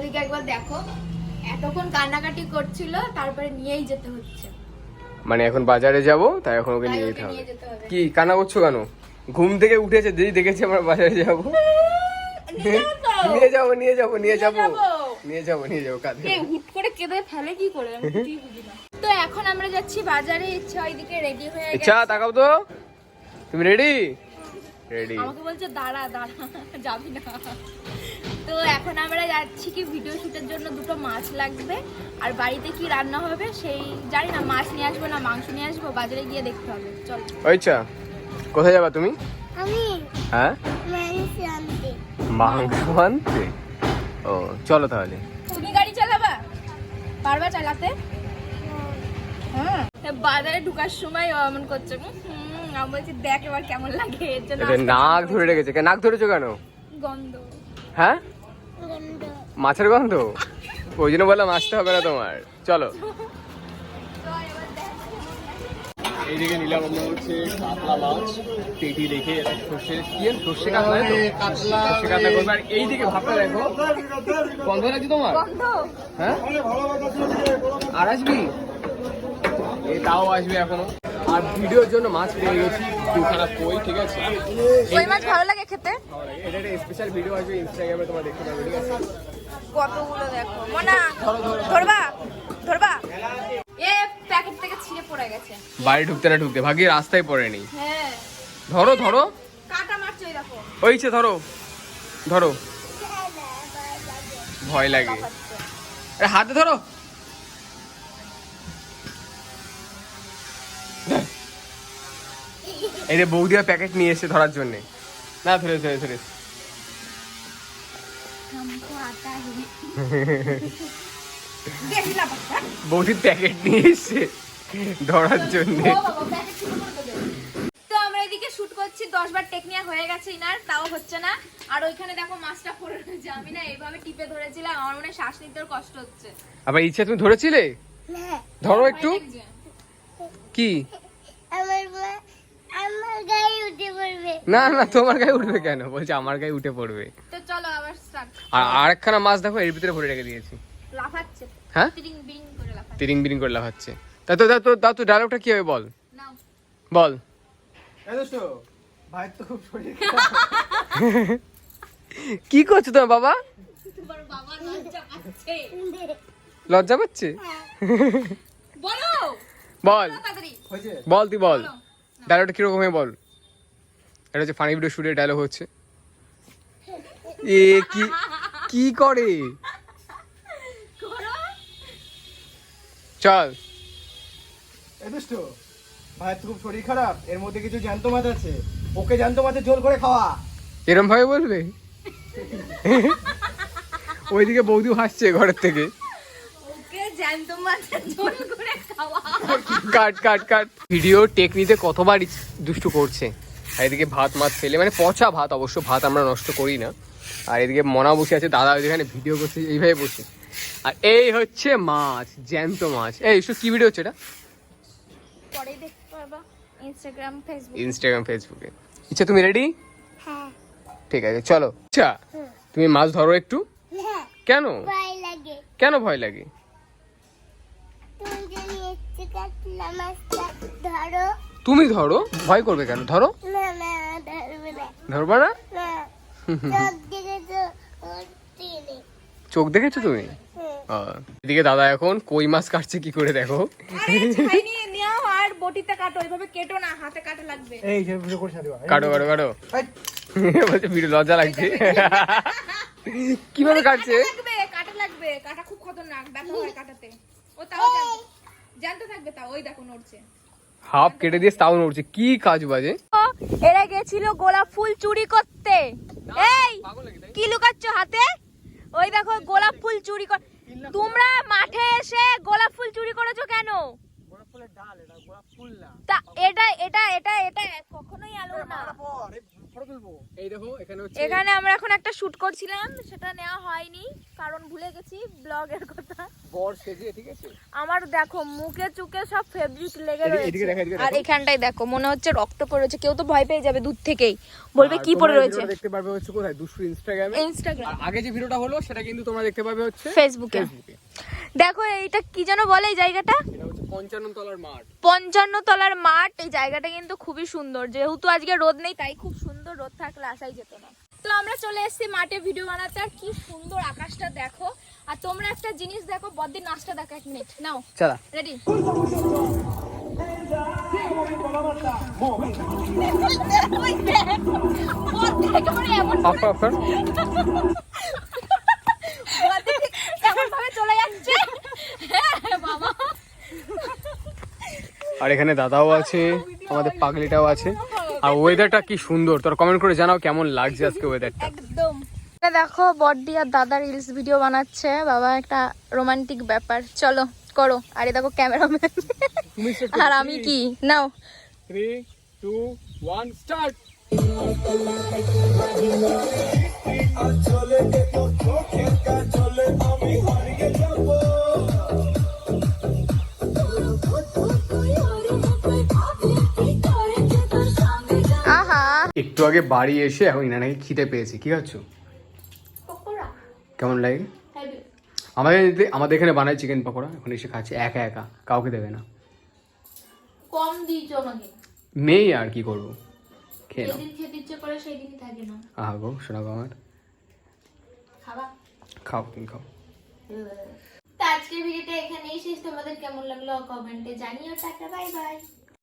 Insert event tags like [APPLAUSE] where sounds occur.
ওদিকে একবার দেখো। এতক্ষণ কান্নাকাটি করছিল তারপরে নিয়েই যেতে হচ্ছে। মানে এখন বাজারে যাব তাই এখন ওকে নিয়ে যেতে হবে। কি কান্না করছ কেন? ঘুম থেকে উঠেছে যেই দেখেছি আমরা বাজারে যাব। [LAUGHS] নিয়ে যাব নিয়ে যাব নিয়ে যাব নিয়ে যাব। নিয়ে যাব কাঁধে হুট করে কেঁদে ফেলে কি করে? আমি বুঝি না। তো এখন আমরা যাচ্ছি বাজারে ইচ্ছা ওইদিকে রেডি হয়ে ইচ্ছা গেছে তাকাও তো। তুমি রেডি রেডি আমাকে বলছে দাঁড়া দাঁড়া যাবি না। তো এখন আমরা যাচ্ছি কি ভিডিও শুটের জন্য দুটো মাছ লাগবে। আর বাড়িতে কি রান্না হবে সেই জানি না মাছ নিয়ে আসব না মাংস নিয়ে আসব বাজারে গিয়ে দেখতে হবে। চল। ইচ্ছা কোথায় যাবা তুমি? আমি হ্যাঁ? মাংস আনতে। ও চলো তাহলে। তুমি গাড়ি চালাবা? পারবা চালাতে? হ্যাঁ। বাজারে ঢুকার সময় এমন করছে। আমি বলছি দেখ এবার কেমন লাগে এর জন্য নাক ধরে রেখেছে। নাক ধরেছো কেন? গন্ধ। হ্যাঁ? মাছের গন্ধ? ওই জন্য বললাম আসতে হবে না তোমার। চলো। এইদিকে নিলাম আমরা হচ্ছে কাতলা মাছ। পেটি দেখে সর্ষে। কি এর? সর্ষে কাতলা তো? সর্ষে কাতলা করবে। আর এইদিকে ভাবটা দেখো। গন্ধ লাগছে তোমার? হ্যাঁ? আর আসবি? এই তাও আসবে এখনও। আর ভিডিওর জন্য মাছ পেয়ে গেছি। দুখানা কই ঠিক আছে? কই মাছ ভালো লাগে খেতে? এটা একটা স্পেশাল ভিডিও আসবে ইনস্টাগ্রামে তোমরা দেখতে পাবে ঠিক আছে? কতগুলো দেখো। মনা ধরবা? ধরবা? এ প্যাকেট থেকে ছিঁড়ে পড়ে গেছে। বাড়ি ঢুকতে না ঢুকতে ভাগ্যে রাস্তায় পড়েনি। হ্যাঁ। ধরো ধরো। কাটা মারছে ওই দেখো ওই যে ধরো ধরো। ভয় লাগে। আরে হাতে ধরো। এই যে বৌদিরা প্যাকেট নিয়ে এসে ধরার জন্য। না বৌদির প্যাকেট নিয়ে এসে ধরার জন্য। তো আমরা এদিকে শুট করছি দশবার টেকনিয়া হয়ে তাও হচ্ছে না। আর ওইখানে দেখো মাছটা না টিপে ধরেছিলাম আমার মনে শ্বাস কষ্ট হচ্ছে। আবার ইচ্ছা ধরেছিলে? হ্যাঁ। ধরো একটু। কি? না না তোমার গায়ে উঠবে কেন? বলছে আমার গায়ে উঠে পড়বে। তো চলো আবার স্টার্ট আর আরেকখানা মাছ দেখো এর ভিতরে ভরে রেখে দিয়েছি। লাফাচ্ছে হ্যাঁ? তিরিং বিরিং করে লাফাচ্ছে। তিরিং বিরিং করে লাফাচ্ছে। তা তো তা তো তা তো ডায়লগটা কি হবে বল? বল। ভাই তো খুব শরীর কি করছ তোমার বাবা? তোমার বাবা লজ্জা পাচ্ছে। লজ্জা পাচ্ছে? বলো। বল। বল তুই বলো। ডায়লগটা কীরকম হবে বল? এটা হচ্ছে ফানি ভিডিও শুটের ডায়লগ হচ্ছে। এ কি কি করে? চল। এই দুষ্ট ভাই তো খুব শরীর খারাপ এর মধ্যে কিছু জ্যান্ত মাছ আছে। ওকে জ্যান্ত মাছের ঝোল করে খাওয়া। এরম ভাবে বলবে? ওইদিকে বৌদি হাসছে ঘরের থেকে ওকে জ্যান্ত মাছের ঝোল করে খাওয়া কাট কাট কাট। ভিডিও টেক নিতে কতবার দুষ্টু করছে। আর এদিকে ভাত মাছ ফেলে মানে পচা ভাত অবশ্য ভাত আমরা নষ্ট করি না। আর এদিকে মনা বসে আছে দাদা এখানে ভিডিও করছে এইভাবে বসে। আর এই হচ্ছে মাছ জ্যান্ত মাছ। এই এসব কি ভিডিও হচ্ছে এটা? পরে দেখতে পারবা ইনস্টাগ্রাম ফেসবুক ইনস্টাগ্রাম ফেসবুকে ইচ্ছা তুমি রেডি হ্যাঁ। ঠিক আছে চলো। আচ্ছা তুমি মাছ ধরো একটু। হ্যাঁ। কেন? ভয় লাগে। কেন ভয় লাগে? তুমি ধরো ভয় করবে কেন? ধরো। না না ধরবে না। ধরবা না? না। [LAUGHS] চোখ দেখেছ তুমি? এদিকে দাদা এখন কই মাছ কাটছে কি করে দেখো? আরে ছাই আর বটিতে কাটো ওইভাবে কেটো না হাতে কাটা লাগবে। এই যে ভিডিও করছে দিবা কাটো কাটো কাটো। [LAUGHS] বলছে ভিডিও লজ্জা লাগছে। [LAUGHS] কীভাবে কাটছে? কাটা কাটা লাগবে। কাটা খুব খতরনাক ব্যথা হয় কাটাতে। ও তাও জানতো থাকবে তাও ওই দেখো নড়ছে। হাফ কেটে দিয়ে তাও নড়ছে কি কাজ বাজে? এরা গেছিল গোলাপ ফুল চুরি করতে। এই কি লুকাচ্ছ হাতে? ওই দেখো গোলাপ ফুল চুরি কর তোমরা মাঠে এসে গোলাপ ফুল চুরি করেছ কেন? তা এটা এটা এটা এটা কখনোই আলো না। এখানে হচ্ছে এখানে আমরা এখন একটা শুট করছিলাম সেটা নেওয়া হয়নি কারণ ভুলে গেছি ব্লগের কথা। বর সেজে ঠিক আছে? আমার দেখো মুখে চুকে সব ফেব্রিক লেগে রয়েছে। আর। এখানটাই দেখো মনে হচ্ছে রক্ত পড়ে রয়েছে কেউ তো ভয় পেয়ে যাবে দূর থেকেই। বলবে কি পড়ে রয়েছে? দেখতে পারবে হচ্ছে কোথায়? দুষ্টু ইনস্টাগ্রামে ইনস্টাগ্রাম আগে যে ভিডিওটা হলো সেটা কিন্তু তোমরা দেখতে পাবে হচ্ছে ফেসবুকে ফেসবুকে দেখো এইটা কি যেন বলে এই জায়গাটা? পঞ্চান্ন তলার মাঠ। পঞ্চান্ন তলার মাঠ এই জায়গাটা কিন্তু খুবই সুন্দর। যেহেতু আজকে রোদ নেই তাই খুব সুন্দর রোদ থাকলে আসাই যেত না। তো আমরা চলে এসেছি মাঠে ভিডিও বানাতে আর কি সুন্দর আকাশটা দেখো। আর তোমরা একটা জিনিস দেখো বদ্দির নাচটা দেখো এক মিনিট নাও চলা। রেডি আর এখানে দাদাও আছে আমাদের পাগলিটাও আছে। আর ওয়েদারটা কি সুন্দর। তোর কমেন্ট করে জানাও কেমন লাগছে আজকে ওয়েদারটা একদম। দেখো বড্ডি আর দাদা রিলস ভিডিও বানাচ্ছে। বাবা একটা রোমান্টিক ব্যাপার। চলো করো। আর এই দেখো ক্যামেরাম্যান [LAUGHS] আর আমি কি? নাও। থ্রি টু ওয়ান স্টার্ট আহা একটু আগে বাড়ি এসে এখন ইনা নাকি খিদে পেয়েছি কি খাচ্ছ কেমন লাগে? আমাদের আমাদের এখানে বানায় চিকেন পকোড়া এখন এসে খাচ্ছে একা একা কাউকে দেবে না। কম দিয়েছ আমাকে। নেই আর কি করব? খেয়ে নাও। যেদিন খেতে ইচ্ছে করে থাকে না। আহা গো শোনাবো আমার। খাবা? খাও তুমি খাও। তো আজকের ভিডিওটা এখানেই শেষ। তোমাদের কেমন লাগল? কমেন্টে জানিও। Tata bye bye